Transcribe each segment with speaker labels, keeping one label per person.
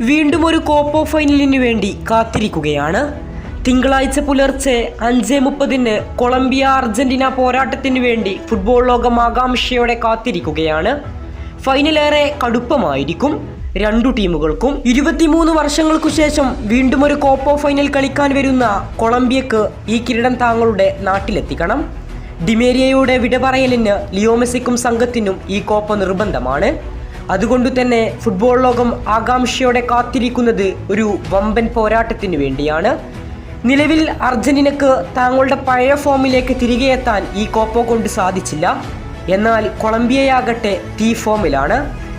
Speaker 1: വീണ്ടും ഒരു കോപ്പോ ഫൈനലിന് വേണ്ടി കാത്തിരിക്കുകയാണ്. തിങ്കളാഴ്ച പുലർച്ചെ അഞ്ച് മുപ്പതിന് കൊളംബിയ അർജന്റീന പോരാട്ടത്തിന് വേണ്ടി ഫുട്ബോൾ ലോകം ആകാംക്ഷയോടെ കാത്തിരിക്കുകയാണ്. ഫൈനലേറെ കടുപ്പമായിരിക്കും. രണ്ടു ടീമുകൾക്കും ഇരുപത്തിമൂന്ന് വർഷങ്ങൾക്കു ശേഷം വീണ്ടും ഒരു കോപ്പോ ഫൈനൽ കളിക്കാൻ വരുന്ന കൊളംബിയക്ക് ഈ കിരീടം താങ്കളുടെ നാട്ടിലെത്തിക്കണം. ഡിമേരിയയുടെ വിട പറയലിന് ലിയോമെസിക്കും സംഘത്തിനും ഈ കോപ്പ നിർബന്ധമാണ്. അതുകൊണ്ട് തന്നെ ഫുട്ബോൾ ലോകം ആകാംക്ഷയോടെ കാത്തിരിക്കുന്നത് ഒരു വമ്പൻ പോരാട്ടത്തിന് വേണ്ടിയാണ്. നിലവിൽ അർജന്റീനക്ക് താങ്കളുടെ പഴയ ഫോമിലേക്ക് തിരികെ എത്താൻ ഈ കോപ്പ കൊണ്ട് സാധിച്ചില്ല. എന്നാൽ കൊളംബിയയാകട്ടെ തീ ഫോമിലാണ്.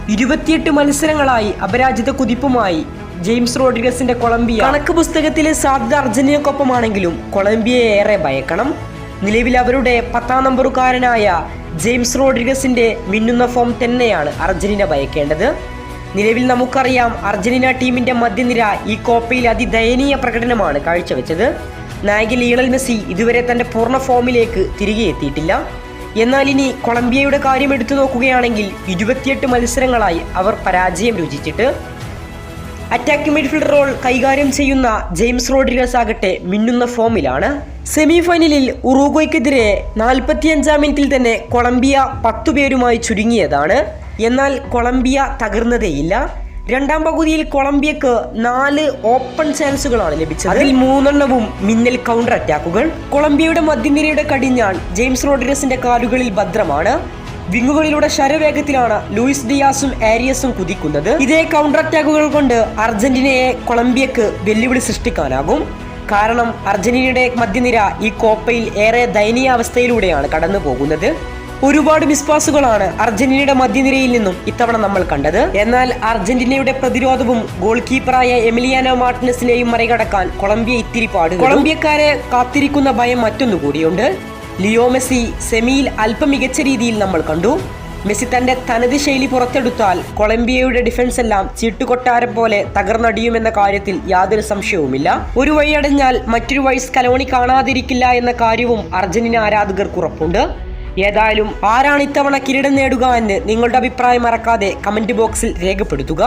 Speaker 1: ഇരുപത്തിയെട്ട് മത്സരങ്ങളായി അപരാജിത കുതിപ്പുമായി ജെയിംസ് റോഡ്രിഗസിന്റെ കൊളംബിയ കണക്ക് പുസ്തകത്തിലെ സാധ്യത അർജന്റീനക്കൊപ്പമാണെങ്കിലും കൊളംബിയയെ ഏറെ ഭയക്കണം. നിലവിൽ അവരുടെ പത്താം നമ്പറുകാരനായ ജെയിംസ് റോഡ്രിഗസിന്റെ മിന്നുന്ന ഫോം തന്നെയാണ് അർജന്റീന ഭയക്കേണ്ടത്. നിലവിൽ നമുക്കറിയാം അർജന്റീന ടീമിന്റെ മധ്യനിര ഈ കോപ്പയിൽ അതിദയനീയ പ്രകടനമാണ് കാഴ്ചവെച്ചത്. നായകൻ ലീണൽ മെസ്സി ഇതുവരെ തന്റെ പൂർണ ഫോമിലേക്ക് തിരികെ എത്തിയിട്ടില്ല. എന്നാൽ ഇനി കൊളംബിയയുടെ കാര്യം എടുത്തു നോക്കുകയാണെങ്കിൽ ഇരുപത്തിയെട്ട് മത്സരങ്ങളായി അവർ പരാജയം രുചിച്ചിട്ട് അറ്റാക്കിംഗ് മിഡ്ഫീൽഡ് റോൾ കൈകാര്യം ചെയ്യുന്ന ജെയിംസ് റോഡ്രിഗസ് ആകട്ടെ മിന്നുന്ന ഫോമിലാണ്. സെമി ഫൈനലിൽ ഉറൂഗോയ്ക്കെതിരെ നാൽപ്പത്തിയഞ്ചാം മിനിറ്റിൽ തന്നെ കൊളംബിയ പത്തു പേരുമായി ചുരുങ്ങിയതാണ്. എന്നാൽ കൊളംബിയ തകർന്നതേയില്ല. രണ്ടാം പകുതിയിൽ കൊളംബിയക്ക് നാല് ഓപ്പൺ ചാൻസുകളാണ് ലഭിച്ചത്. അതിൽ മൂന്നെണ്ണവും മിന്നൽ കൗണ്ടർ അറ്റാക്കുകൾ കൊളംബിയയുടെ മധ്യനിരയുടെ കടിഞ്ഞാൺ ജെയിംസ് റോഡ്രിഗസിന്റെ കാലുകളിൽ ഭദ്രമാണ്. വിങ്ങുകളിലൂടെ ശരവേഗത്തിലാണ് ലൂയിസ് ഡിയാസും ആരിയസും കുതിക്കുന്നത്. ഇതേ കൗണ്ടർ അറ്റാക്കുകൾ കൊണ്ട് അർജന്റീനയെ കൊളംബിയക്ക് വെല്ലുവിളി സൃഷ്ടിക്കാനാകും. കാരണം അർജന്റീനയുടെ മധ്യനിര ഈ കോപ്പയിൽ ഏറെ ദയനീയാവസ്ഥയിലൂടെയാണ് കടന്നു പോകുന്നത് ഒരുപാട് മിസ്പാസുകളാണ് അർജന്റീനയുടെ മധ്യനിരയിൽ നിന്നും ഇത്തവണ നമ്മൾ കണ്ടത്. എന്നാൽ അർജന്റീനയുടെ പ്രതിരോധവും ഗോൾ കീപ്പറായ എമിലിയാനോ മാർട്ടിനസിനെയും മറികടക്കാൻ കൊളംബിയ ഇത്തിരി പാടും കൊളംബിയക്കാരെ കാത്തിരിക്കുന്ന ഭയം മറ്റൊന്നു കൂടിയുണ്ട് ലിയോ മെസ്സി സെമിയിൽ അല്പം മികച്ച രീതിയിൽ നമ്മൾ കണ്ടു. മെസ്സി തന്റെ തനത് ശൈലി പുറത്തെടുത്താൽ കൊളംബിയയുടെ ഡിഫൻസ് എല്ലാം ചീട്ടുകൊട്ടാരം പോലെ തകർന്നടിയുമെന്ന കാര്യത്തിൽ യാതൊരു സംശയവുമില്ല. ഒരു വഴി അടഞ്ഞാൽ മറ്റൊരു വഴി സ്കലോണി കാണാതിരിക്കില്ല എന്ന കാര്യവും അർജന്റീന ആരാധകർക്ക് ഉറപ്പുണ്ട്. ഏതായാലും ആരാണ് ഇത്തവണ കിരീടം നേടുക എന്ന് നിങ്ങളുടെ അഭിപ്രായം മറക്കാതെ കമന്റ് ബോക്സിൽ രേഖപ്പെടുത്തുക.